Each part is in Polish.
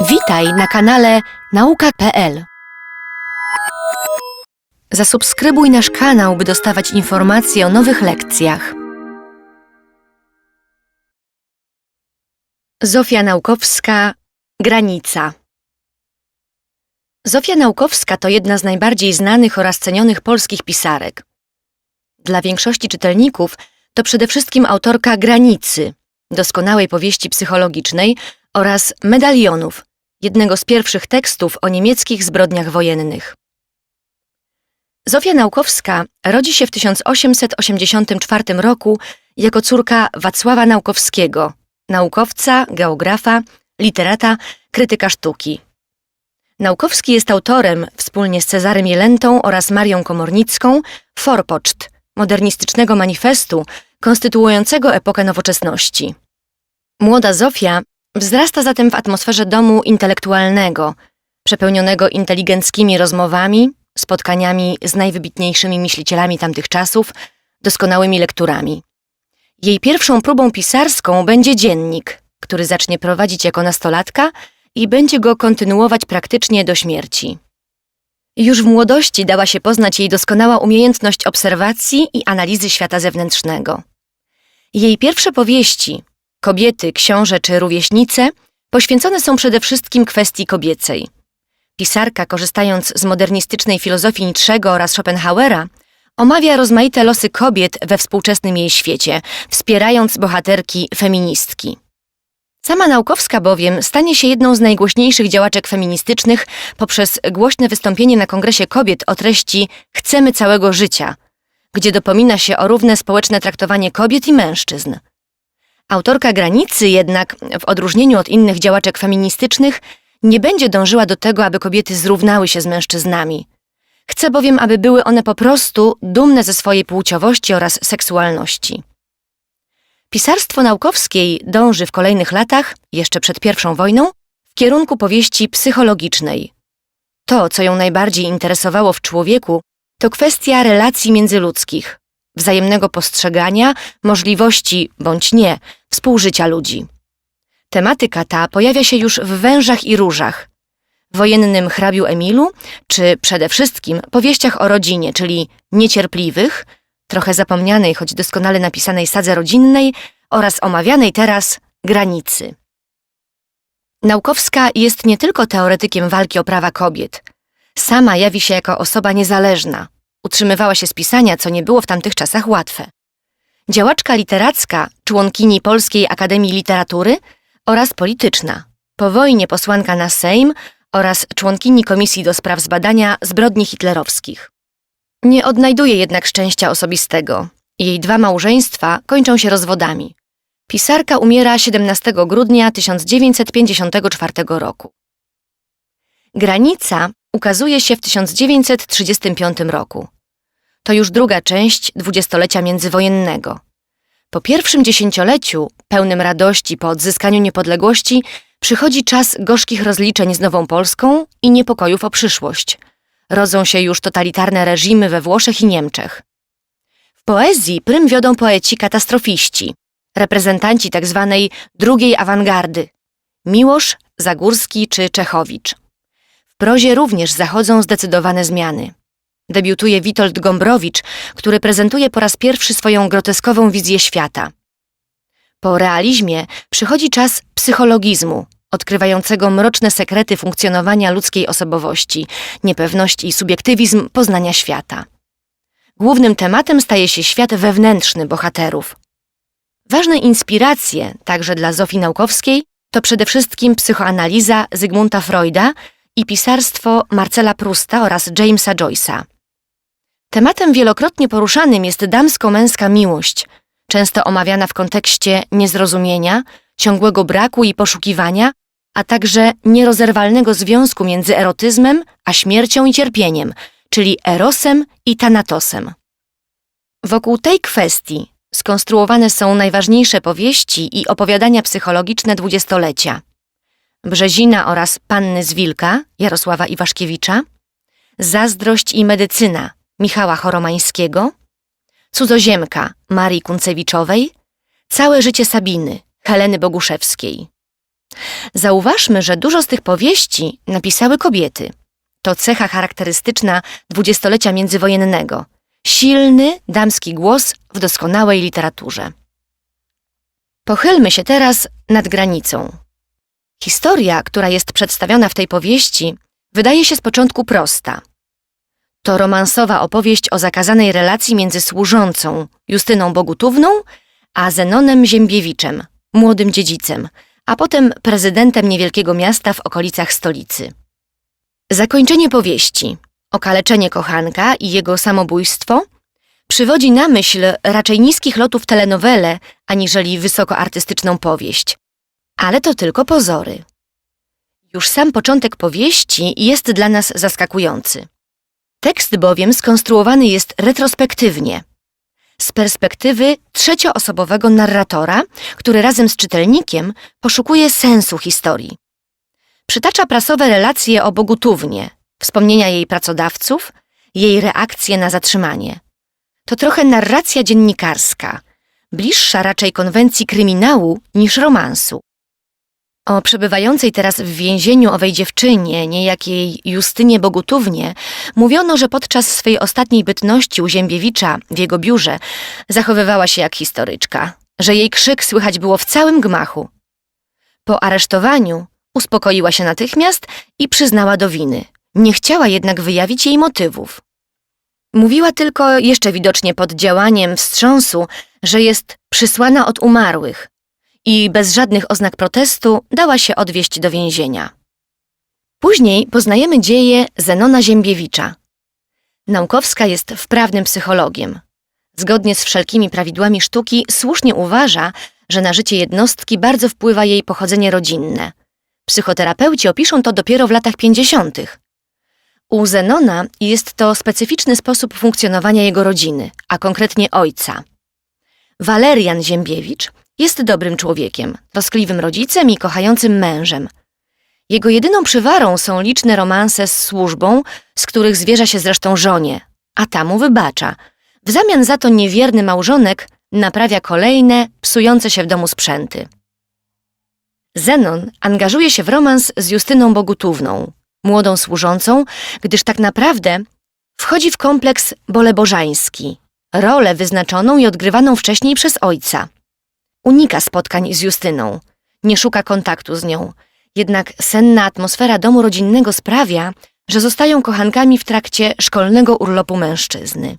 Witaj na kanale nauka.pl. Zasubskrybuj nasz kanał, by dostawać informacje o nowych lekcjach. Zofia Naukowska Granica Zofia Naukowska to jedna z najbardziej znanych oraz cenionych polskich pisarek. Dla większości czytelników to przede wszystkim autorka Granicy, doskonałej powieści psychologicznej oraz Medalionów, jednego z pierwszych tekstów o niemieckich zbrodniach wojennych. Zofia Naukowska rodzi się w 1884 roku jako córka Wacława Naukowskiego, naukowca, geografa, literata, krytyka sztuki. Naukowski jest autorem, wspólnie z Cezarym Jelentą oraz Marią Komornicką, Forpoczt, modernistycznego manifestu konstytuującego epokę nowoczesności. Młoda Zofia wzrasta zatem w atmosferze domu intelektualnego, przepełnionego inteligenckimi rozmowami, spotkaniami z najwybitniejszymi myślicielami tamtych czasów, doskonałymi lekturami. Jej pierwszą próbą pisarską będzie dziennik, który zacznie prowadzić jako nastolatka i będzie go kontynuować praktycznie do śmierci. Już w młodości dała się poznać jej doskonała umiejętność obserwacji i analizy świata zewnętrznego. Jej pierwsze powieści, kobiety, książę czy rówieśnice, poświęcone są przede wszystkim kwestii kobiecej. Pisarka, korzystając z modernistycznej filozofii Nietzschego oraz Schopenhauera, omawia rozmaite losy kobiet we współczesnym jej świecie, wspierając bohaterki feministki. Sama Naukowska bowiem stanie się jedną z najgłośniejszych działaczek feministycznych poprzez głośne wystąpienie na Kongresie Kobiet o treści Chcemy całego życia, gdzie dopomina się o równe społeczne traktowanie kobiet i mężczyzn. Autorka granicy jednak, w odróżnieniu od innych działaczek feministycznych, nie będzie dążyła do tego, aby kobiety zrównały się z mężczyznami. Chce bowiem, aby były one po prostu dumne ze swojej płciowości oraz seksualności. Pisarstwo Naukowskiej dąży w kolejnych latach, jeszcze przed I wojną, w kierunku powieści psychologicznej. To, co ją najbardziej interesowało w człowieku, to kwestia relacji międzyludzkich, wzajemnego postrzegania, możliwości bądź nie współżycia ludzi. Tematyka ta pojawia się już w Wężach i Różach, wojennym hrabiu Emilu, czy przede wszystkim powieściach o rodzinie, czyli niecierpliwych, trochę zapomnianej, choć doskonale napisanej sadze rodzinnej oraz omawianej teraz granicy. Naukowska jest nie tylko teoretykiem walki o prawa kobiet. Sama jawi się jako osoba niezależna. Utrzymywała się z pisania, co nie było w tamtych czasach łatwe. Działaczka literacka, członkini Polskiej Akademii Literatury oraz polityczna. Po wojnie posłanka na Sejm oraz członkini Komisji do Spraw Zbadania Zbrodni Hitlerowskich. Nie odnajduje jednak szczęścia osobistego. Jej dwa małżeństwa kończą się rozwodami. Pisarka umiera 17 grudnia 1954 roku. Granica ukazuje się w 1935 roku. To już druga część dwudziestolecia międzywojennego. Po pierwszym dziesięcioleciu, pełnym radości po odzyskaniu niepodległości, przychodzi czas gorzkich rozliczeń z Nową Polską i niepokojów o przyszłość. Rodzą się już totalitarne reżimy we Włoszech i Niemczech. W poezji prym wiodą poeci katastrofiści, reprezentanci tzw. drugiej awangardy Miłosz, Zagórski czy Czechowicz. W prozie również zachodzą zdecydowane zmiany. Debiutuje Witold Gombrowicz, który prezentuje po raz pierwszy swoją groteskową wizję świata. Po realizmie przychodzi czas psychologizmu, odkrywającego mroczne sekrety funkcjonowania ludzkiej osobowości, niepewność i subiektywizm poznania świata. Głównym tematem staje się świat wewnętrzny bohaterów. Ważne inspiracje, także dla Zofii Naukowskiej, to przede wszystkim psychoanaliza Zygmunta Freuda i pisarstwo Marcela Prusta oraz Jamesa Joyce'a. Tematem wielokrotnie poruszanym jest damsko-męska miłość, często omawiana w kontekście niezrozumienia, ciągłego braku i poszukiwania, a także nierozerwalnego związku między erotyzmem a śmiercią i cierpieniem, czyli erosem i tanatosem. Wokół tej kwestii skonstruowane są najważniejsze powieści i opowiadania psychologiczne dwudziestolecia. Brzezina oraz Panny z Wilka Jarosława Iwaszkiewicza, Zazdrość i medycyna Michała Choromańskiego, Cudzoziemka Marii Kuncewiczowej, Całe życie Sabiny Heleny Boguszewskiej. Zauważmy, że dużo z tych powieści napisały kobiety. To cecha charakterystyczna dwudziestolecia międzywojennego. Silny, damski głos w doskonałej literaturze. Pochylmy się teraz nad granicą. Historia, która jest przedstawiona w tej powieści, wydaje się z początku prosta. To romansowa opowieść o zakazanej relacji między służącą Justyną Bogutówną a Zenonem Ziębiewiczem, młodym dziedzicem, a potem prezydentem niewielkiego miasta w okolicach stolicy. Zakończenie powieści, okaleczenie kochanka i jego samobójstwo przywodzi na myśl raczej niskich lotów telenowele, aniżeli wysokoartystyczną powieść. Ale to tylko pozory. Już sam początek powieści jest dla nas zaskakujący. Tekst bowiem skonstruowany jest retrospektywnie, z perspektywy trzecioosobowego narratora, który razem z czytelnikiem poszukuje sensu historii. Przytacza prasowe relacje o Bogutównie, wspomnienia jej pracodawców, jej reakcje na zatrzymanie. To trochę narracja dziennikarska, bliższa raczej konwencji kryminału niż romansu. O przebywającej teraz w więzieniu owej dziewczynie, niejakiej Justynie Bogutównie, mówiono, że podczas swej ostatniej bytności u Ziębiewicza w jego biurze zachowywała się jak historyczka, że jej krzyk słychać było w całym gmachu. Po aresztowaniu uspokoiła się natychmiast i przyznała do winy. Nie chciała jednak wyjawić jej motywów. Mówiła tylko, jeszcze widocznie pod działaniem wstrząsu, że jest przysłana od umarłych, i bez żadnych oznak protestu dała się odwieźć do więzienia. Później poznajemy dzieje Zenona Ziębiewicza. Naukowska jest wprawnym psychologiem. Zgodnie z wszelkimi prawidłami sztuki słusznie uważa, że na życie jednostki bardzo wpływa jej pochodzenie rodzinne. Psychoterapeuci opiszą to dopiero w latach 50. U Zenona jest to specyficzny sposób funkcjonowania jego rodziny, a konkretnie ojca. Walerian Ziębiewicz jest dobrym człowiekiem, troskliwym rodzicem i kochającym mężem. Jego jedyną przywarą są liczne romanse z służbą, z których zwierza się zresztą żonie, a ta mu wybacza. W zamian za to niewierny małżonek naprawia kolejne, psujące się w domu sprzęty. Zenon angażuje się w romans z Justyną Bogutówną, młodą służącą, gdyż tak naprawdę wchodzi w kompleks bolebożański, rolę wyznaczoną i odgrywaną wcześniej przez ojca. Unika spotkań z Justyną, nie szuka kontaktu z nią. Jednak senna atmosfera domu rodzinnego sprawia, że zostają kochankami w trakcie szkolnego urlopu mężczyzny.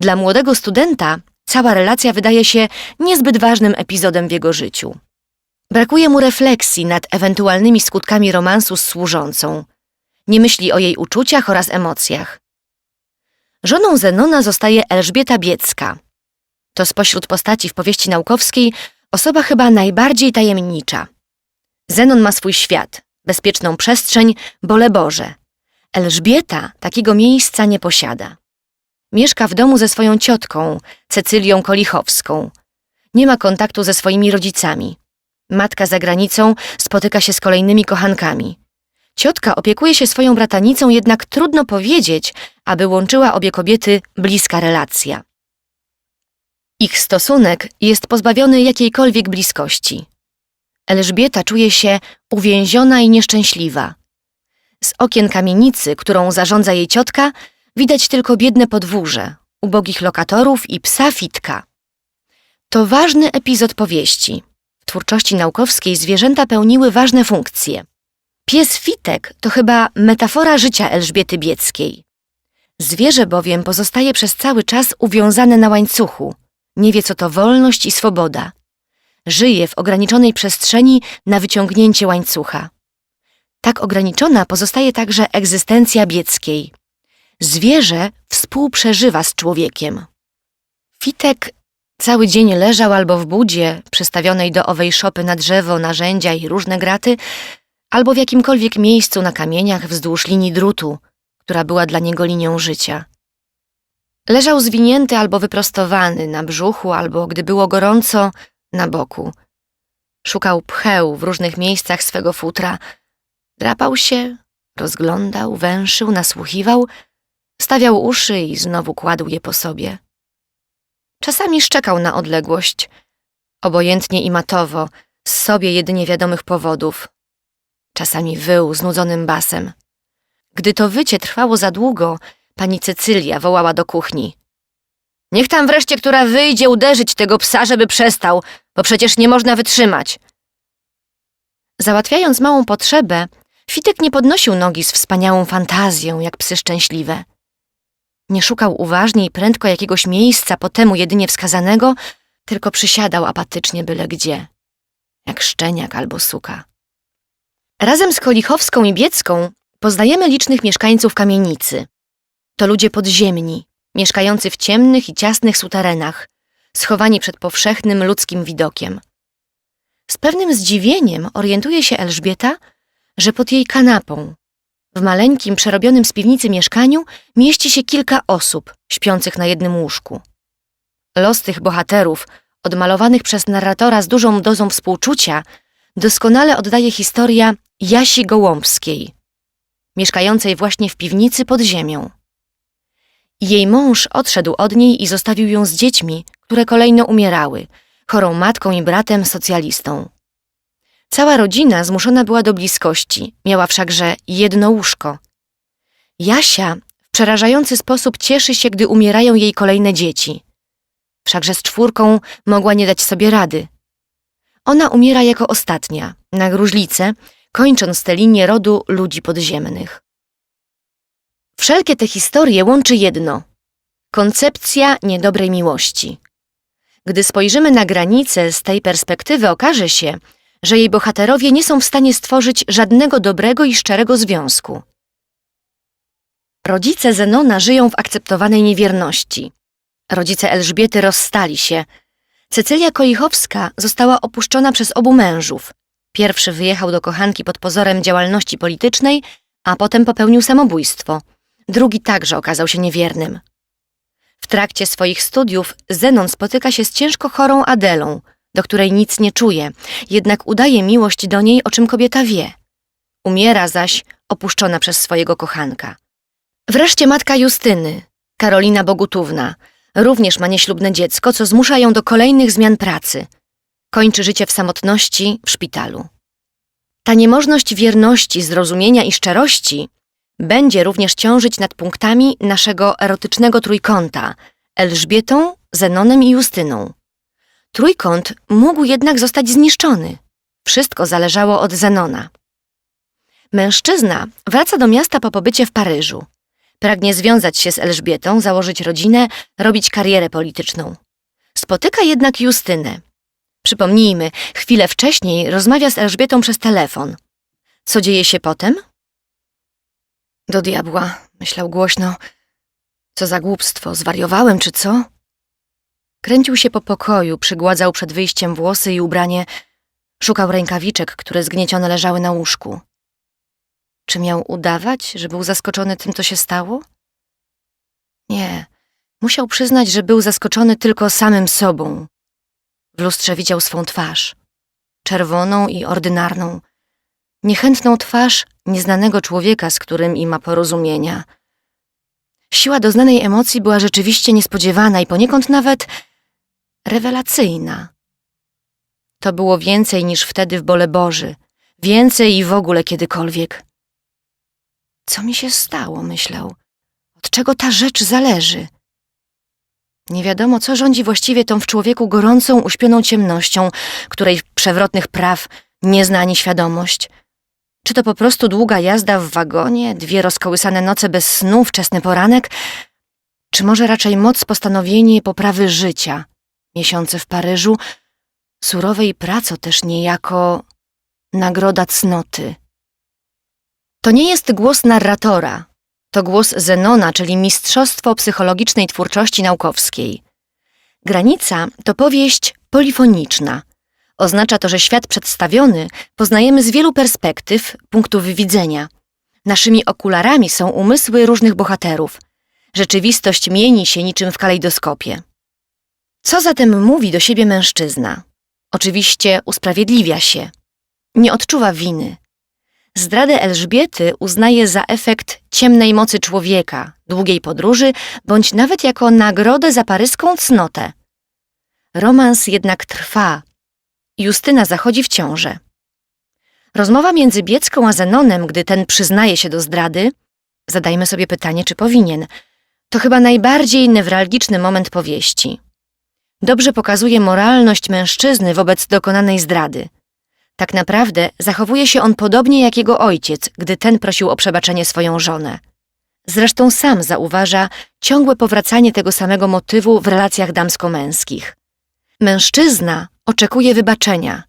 Dla młodego studenta cała relacja wydaje się niezbyt ważnym epizodem w jego życiu. Brakuje mu refleksji nad ewentualnymi skutkami romansu z służącą. Nie myśli o jej uczuciach oraz emocjach. Żoną Zenona zostaje Elżbieta Biecka, to spośród postaci w powieści naukowskiej osoba chyba najbardziej tajemnicza. Zenon ma swój świat, bezpieczną przestrzeń, bole Boże. Elżbieta takiego miejsca nie posiada. Mieszka w domu ze swoją ciotką, Cecylią Kolichowską. Nie ma kontaktu ze swoimi rodzicami. Matka za granicą spotyka się z kolejnymi kochankami. Ciotka opiekuje się swoją bratanicą, jednak trudno powiedzieć, aby łączyła obie kobiety bliska relacja. Ich stosunek jest pozbawiony jakiejkolwiek bliskości. Elżbieta czuje się uwięziona i nieszczęśliwa. Z okien kamienicy, którą zarządza jej ciotka, widać tylko biedne podwórze, ubogich lokatorów i psa Fitka. To ważny epizod powieści. W twórczości naukowskiej zwierzęta pełniły ważne funkcje. Pies Fitek to chyba metafora życia Elżbiety Bieckiej. Zwierzę bowiem pozostaje przez cały czas uwiązane na łańcuchu – nie wie, co to wolność i swoboda. Żyje w ograniczonej przestrzeni na wyciągnięcie łańcucha. Tak ograniczona pozostaje także egzystencja bieckiej. Zwierzę współprzeżywa z człowiekiem. Fitek cały dzień leżał albo w budzie, przystawionej do owej szopy na drzewo, narzędzia i różne graty, albo w jakimkolwiek miejscu na kamieniach wzdłuż linii drutu, która była dla niego linią życia. Leżał zwinięty albo wyprostowany na brzuchu, albo gdy było gorąco, na boku. Szukał pcheł w różnych miejscach swego futra. Drapał się, rozglądał, węszył, nasłuchiwał, stawiał uszy i znowu kładł je po sobie. Czasami szczekał na odległość, obojętnie i matowo, z sobie jedynie wiadomych powodów. Czasami wył znudzonym basem. Gdy to wycie trwało za długo, pani Cecylia wołała do kuchni. Niech tam wreszcie która wyjdzie uderzyć tego psa, żeby przestał, bo przecież nie można wytrzymać. Załatwiając małą potrzebę, Fitek nie podnosił nogi z wspaniałą fantazją, jak psy szczęśliwe. Nie szukał uważnie i prędko jakiegoś miejsca po temu jedynie wskazanego, tylko przysiadał apatycznie byle gdzie, jak szczeniak albo suka. Razem z Kolichowską i Biecką poznajemy licznych mieszkańców kamienicy. To ludzie podziemni, mieszkający w ciemnych i ciasnych suterenach, schowani przed powszechnym ludzkim widokiem. Z pewnym zdziwieniem orientuje się Elżbieta, że pod jej kanapą, w maleńkim, przerobionym z piwnicy mieszkaniu, mieści się kilka osób śpiących na jednym łóżku. Los tych bohaterów, odmalowanych przez narratora z dużą dozą współczucia, doskonale oddaje historia Jasi Gołąbskiej, mieszkającej właśnie w piwnicy pod ziemią. Jej mąż odszedł od niej i zostawił ją z dziećmi, które kolejno umierały, chorą matką i bratem socjalistą. Cała rodzina zmuszona była do bliskości, miała wszakże jedno łóżko. Jasia w przerażający sposób cieszy się, gdy umierają jej kolejne dzieci. Wszakże z czwórką mogła nie dać sobie rady. Ona umiera jako ostatnia, na gruźlicę, kończąc tę linię rodu ludzi podziemnych. Wszelkie te historie łączy jedno koncepcja niedobrej miłości. Gdy spojrzymy na granicę z tej perspektywy, okaże się, że jej bohaterowie nie są w stanie stworzyć żadnego dobrego i szczerego związku. Rodzice Zenona żyją w akceptowanej niewierności. Rodzice Elżbiety rozstali się. Cecylia Kolichowska została opuszczona przez obu mężów. Pierwszy wyjechał do kochanki pod pozorem działalności politycznej, a potem popełnił samobójstwo. Drugi także okazał się niewiernym. W trakcie swoich studiów Zenon spotyka się z ciężko chorą Adelą, do której nic nie czuje, jednak udaje miłość do niej, o czym kobieta wie. Umiera zaś opuszczona przez swojego kochanka. Wreszcie matka Justyny, Karolina Bogutówna, również ma nieślubne dziecko, co zmusza ją do kolejnych zmian pracy. Kończy życie w samotności w szpitalu. Ta niemożność wierności, zrozumienia i szczerości będzie również ciążyć nad punktami naszego erotycznego trójkąta Elżbietą, Zenonem i Justyną. Trójkąt mógł jednak zostać zniszczony. Wszystko zależało od Zenona. Mężczyzna wraca do miasta po pobycie w Paryżu. Pragnie związać się z Elżbietą, założyć rodzinę, robić karierę polityczną. Spotyka jednak Justynę. Przypomnijmy, chwilę wcześniej rozmawia z Elżbietą przez telefon. Co dzieje się potem? Do diabła, myślał głośno. Co za głupstwo, zwariowałem czy co? Kręcił się po pokoju, przygładzał przed wyjściem włosy i ubranie, szukał rękawiczek, które zgniecione leżały na łóżku. Czy miał udawać, że był zaskoczony tym, co się stało? Nie, musiał przyznać, że był zaskoczony tylko samym sobą. W lustrze widział swą twarz, czerwoną i ordynarną, niechętną twarz nieznanego człowieka, z którym i ma porozumienia. Siła doznanej emocji była rzeczywiście niespodziewana i poniekąd nawet rewelacyjna. To było więcej niż wtedy w Bole Boży, więcej i w ogóle kiedykolwiek. Co mi się stało, myślał. Od czego ta rzecz zależy? Nie wiadomo, co rządzi właściwie tą w człowieku gorącą, uśpioną ciemnością, której przewrotnych praw nie zna ani świadomość. Czy to po prostu długa jazda w wagonie, dwie rozkołysane noce bez snu, wczesny poranek? Czy może raczej moc postanowienie poprawy życia, miesiące w Paryżu, surowej praco też niejako nagroda cnoty? To nie jest głos narratora, to głos Zenona, czyli mistrzostwo psychologicznej twórczości naukowskiej. Granica to powieść polifoniczna. Oznacza to, że świat przedstawiony poznajemy z wielu perspektyw, punktów widzenia. Naszymi okularami są umysły różnych bohaterów. Rzeczywistość mieni się niczym w kalejdoskopie. Co zatem mówi do siebie mężczyzna? Oczywiście usprawiedliwia się. Nie odczuwa winy. Zdradę Elżbiety uznaje za efekt ciemnej mocy człowieka, długiej podróży, bądź nawet jako nagrodę za paryską cnotę. Romans jednak trwa Justyna zachodzi w ciążę. Rozmowa między Biecką a Zenonem, gdy ten przyznaje się do zdrady, zadajmy sobie pytanie, czy powinien, to chyba najbardziej newralgiczny moment powieści. Dobrze pokazuje moralność mężczyzny wobec dokonanej zdrady. Tak naprawdę zachowuje się on podobnie jak jego ojciec, gdy ten prosił o przebaczenie swoją żonę. Zresztą sam zauważa ciągłe powracanie tego samego motywu w relacjach damsko-męskich. Mężczyzna oczekuje wybaczenia.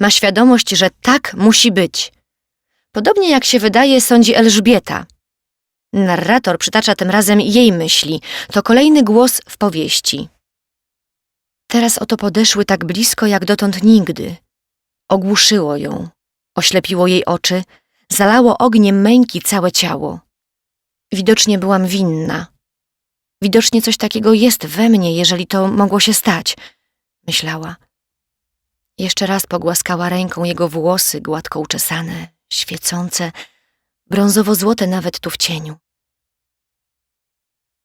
Ma świadomość, że tak musi być. Podobnie jak się wydaje, sądzi Elżbieta. Narrator przytacza tym razem jej myśli. To kolejny głos w powieści. Teraz oto podeszły tak blisko jak dotąd nigdy. Ogłuszyło ją, oślepiło jej oczy, zalało ogniem męki całe ciało. Widocznie byłam winna. Widocznie coś takiego jest we mnie, jeżeli to mogło się stać, myślała. Jeszcze raz pogłaskała ręką jego włosy, gładko uczesane, świecące, brązowo-złote nawet tu w cieniu.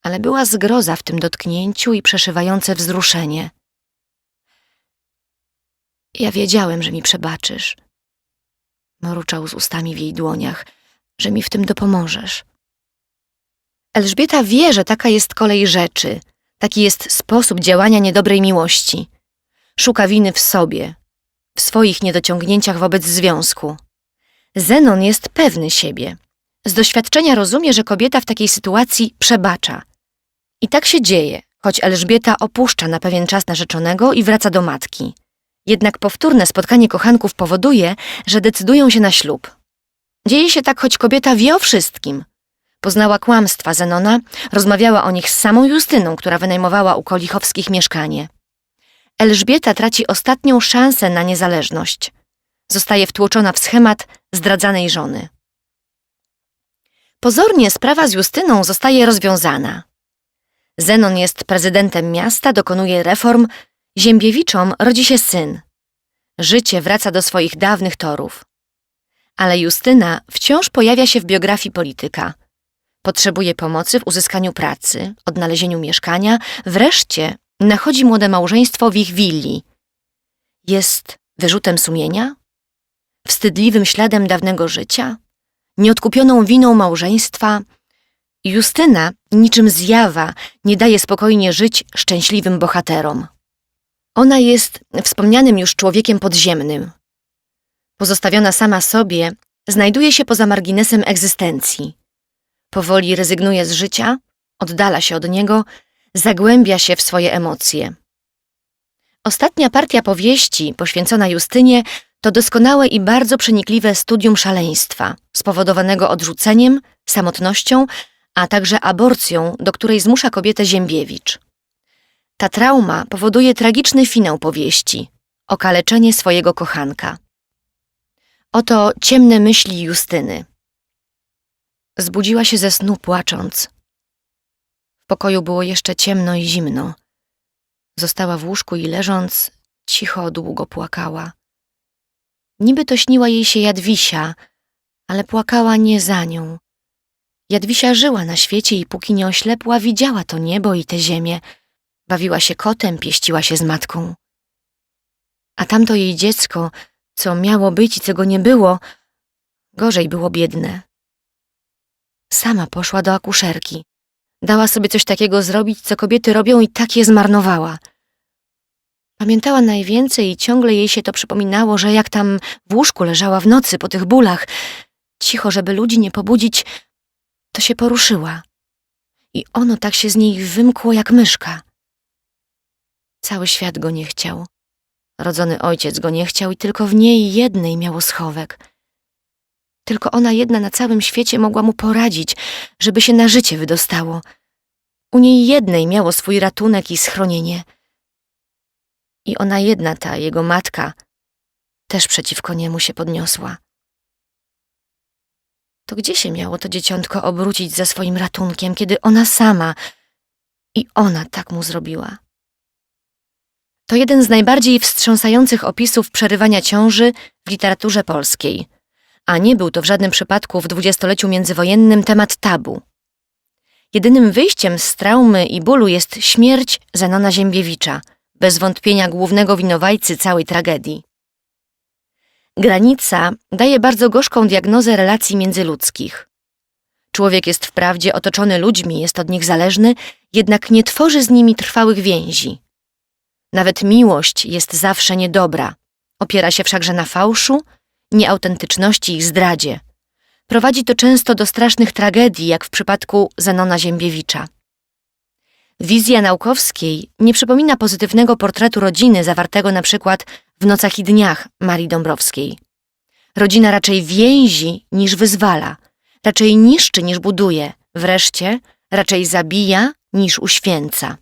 Ale była zgroza w tym dotknięciu i przeszywające wzruszenie. Ja wiedziałem, że mi przebaczysz. Mruczał z ustami w jej dłoniach, że mi w tym dopomożesz. Elżbieta wie, że taka jest kolej rzeczy, taki jest sposób działania niedobrej miłości. Szuka winy w sobie, w swoich niedociągnięciach wobec związku. Zenon jest pewny siebie. Z doświadczenia rozumie, że kobieta w takiej sytuacji przebacza. I tak się dzieje, choć Elżbieta opuszcza na pewien czas narzeczonego i wraca do matki. Jednak powtórne spotkanie kochanków powoduje, że decydują się na ślub. Dzieje się tak, choć kobieta wie o wszystkim. Poznała kłamstwa Zenona, rozmawiała o nich z samą Justyną, która wynajmowała u Kolichowskich mieszkanie. Elżbieta traci ostatnią szansę na niezależność. Zostaje wtłoczona w schemat zdradzanej żony. Pozornie sprawa z Justyną zostaje rozwiązana. Zenon jest prezydentem miasta, dokonuje reform, Ziębiewiczom rodzi się syn. Życie wraca do swoich dawnych torów. Ale Justyna wciąż pojawia się w biografii polityka. Potrzebuje pomocy w uzyskaniu pracy, odnalezieniu mieszkania, wreszcie nachodzi młode małżeństwo w ich willi. Jest wyrzutem sumienia? Wstydliwym śladem dawnego życia? Nieodkupioną winą małżeństwa? Justyna, niczym zjawa, nie daje spokojnie żyć szczęśliwym bohaterom. Ona jest wspomnianym już człowiekiem podziemnym. Pozostawiona sama sobie, znajduje się poza marginesem egzystencji. Powoli rezygnuje z życia, oddala się od niego, zagłębia się w swoje emocje. Ostatnia partia powieści, poświęcona Justynie, to doskonałe i bardzo przenikliwe studium szaleństwa, spowodowanego odrzuceniem, samotnością, a także aborcją, do której zmusza kobietę Ziębiewicz. Ta trauma powoduje tragiczny finał powieści okaleczenie swojego kochanka. Oto ciemne myśli Justyny. Zbudziła się ze snu płacząc. Pokoju było jeszcze ciemno i zimno. Została w łóżku i leżąc, cicho długo płakała. Niby to śniła jej się Jadwisia, ale płakała nie za nią. Jadwisia żyła na świecie i póki nie oślepła, widziała to niebo i tę ziemię. Bawiła się kotem, pieściła się z matką. A tamto jej dziecko, co miało być i czego nie było, gorzej było biedne. Sama poszła do akuszerki. Dała sobie coś takiego zrobić, co kobiety robią i tak je zmarnowała. Pamiętała najwięcej i ciągle jej się to przypominało, że jak tam w łóżku leżała w nocy po tych bólach, cicho, żeby ludzi nie pobudzić, to się poruszyła. I ono tak się z niej wymkło jak myszka. Cały świat go nie chciał. Rodzony ojciec go nie chciał i tylko w niej jednej miało schowek. Tylko ona jedna na całym świecie mogła mu poradzić, żeby się na życie wydostało. U niej jednej miało swój ratunek i schronienie. I ona jedna, ta jego matka, też przeciwko niemu się podniosła. To gdzie się miało to dzieciątko obrócić za swoim ratunkiem, kiedy ona sama i ona tak mu zrobiła? To jeden z najbardziej wstrząsających opisów przerywania ciąży w literaturze polskiej, a nie był to w żadnym przypadku w dwudziestoleciu międzywojennym temat tabu. Jedynym wyjściem z traumy i bólu jest śmierć Zenona Ziembiewicza, bez wątpienia głównego winowajcy całej tragedii. Granica daje bardzo gorzką diagnozę relacji międzyludzkich. Człowiek jest wprawdzie otoczony ludźmi, jest od nich zależny, jednak nie tworzy z nimi trwałych więzi. Nawet miłość jest zawsze niedobra. Opiera się wszakże na fałszu, nieautentyczności i zdradzie. Prowadzi to często do strasznych tragedii, jak w przypadku Zenona Ziembiewicza. Wizja Naukowskiej nie przypomina pozytywnego portretu rodziny zawartego na przykład w Nocach i Dniach Marii Dąbrowskiej. Rodzina raczej więzi niż wyzwala, raczej niszczy niż buduje, wreszcie raczej zabija niż uświęca.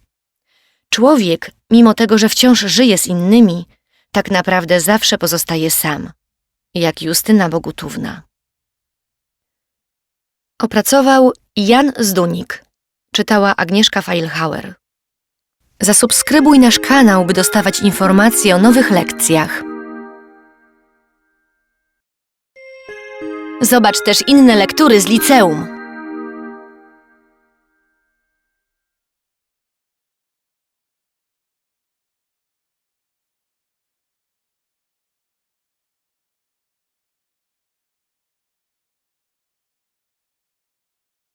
Człowiek, mimo tego, że wciąż żyje z innymi, tak naprawdę zawsze pozostaje sam, jak Justyna Bogutówna. Opracował Jan Zdunik. Czytała Agnieszka Feilhauer. Zasubskrybuj nasz kanał, by dostawać informacje o nowych lekcjach. Zobacz też inne lektury z liceum.